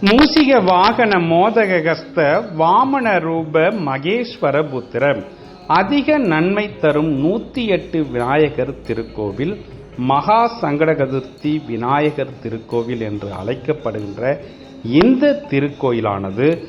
மூசிக வாகன மோதகஸ்த வாமன ரூப மகேஸ்வர புத்திரம் அதிக நன்மை தரும் நூத்தி எட்டு விநாயகர் திருக்கோவில் மகா சங்கடகதுர்த்தி விநாயகர் திருக்கோவில் என்று அழைக்கப்படுகின்ற இந்த திருக்கோயிலானது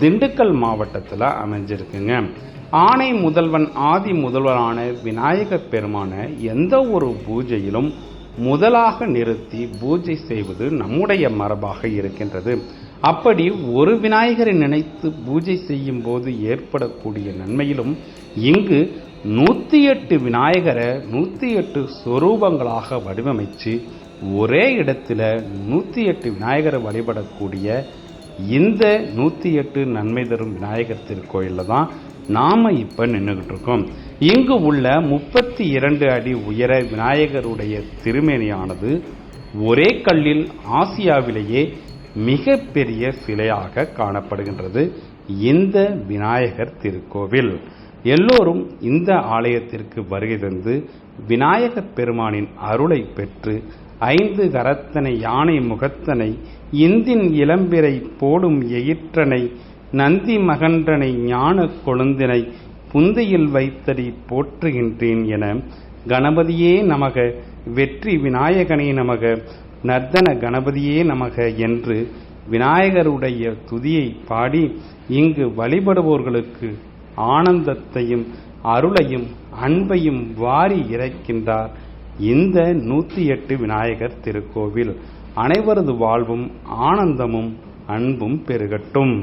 திண்டுக்கல் மாவட்டத்தில் அமைஞ்சிருக்குங்க. ஆணை முதல்வன் ஆதி முதல்வரான விநாயகப் பெருமான எந்த ஒரு பூஜையிலும் முதலாக நிறுத்தி பூஜை செய்வது நம்முடைய மரபாக இருக்கின்றது. அப்படி ஒரு விநாயகரை நினைத்து பூஜை செய்யும் போது ஏற்படக்கூடிய நன்மையிலும் இங்கு நூற்றி எட்டு விநாயகரை நூற்றி எட்டு சொரூபங்களாக வடிவமைத்து ஒரே இடத்துல நூற்றி எட்டு விநாயகரை வழிபடக்கூடிய இந்த நூற்றி எட்டு நன்மை தரும் விநாயகர் திருக்கோயிலில் தான் நாம் இப்போ நின்றுக்கிட்டு இருக்கோம். இங்கு உள்ள முப்பத்தி இரண்டு அடி உயர விநாயகருடைய திருமேனியானது ஒரே கல்லில் ஆசியாவிலேயே மிக பெரிய சிலையாக காணப்படுகின்றது. இந்த விநாயகர் திருக்கோவில். எல்லோரும் இந்த ஆலயத்திற்கு வருகை தந்து விநாயகப் பெருமானின் அருளை பெற்று ஐந்து கரத்தனை யானை முகத்தனை இந்தின் இளம்பிரை போடும் எயிற்றனை நந்தி மகன்றனை ஞான கொழுந்தினை புந்தையில் வைத்தடி போற்றுகின்றேன் என கணபதியே நமக வெற்றி விநாயகனே நமக நர்தன கணபதியே நமக என்று விநாயகருடைய துதியை பாடி இங்கு வழிபடுவோர்களுக்கு ஆனந்தத்தையும் அருளையும் அன்பையும் வாரி இறைக்கின்றார் இந்த நூத்தி எட்டு விநாயகர் திருக்கோவில். அனைவரது வாழ்வும் ஆனந்தமும் அன்பும் பெருகட்டும்.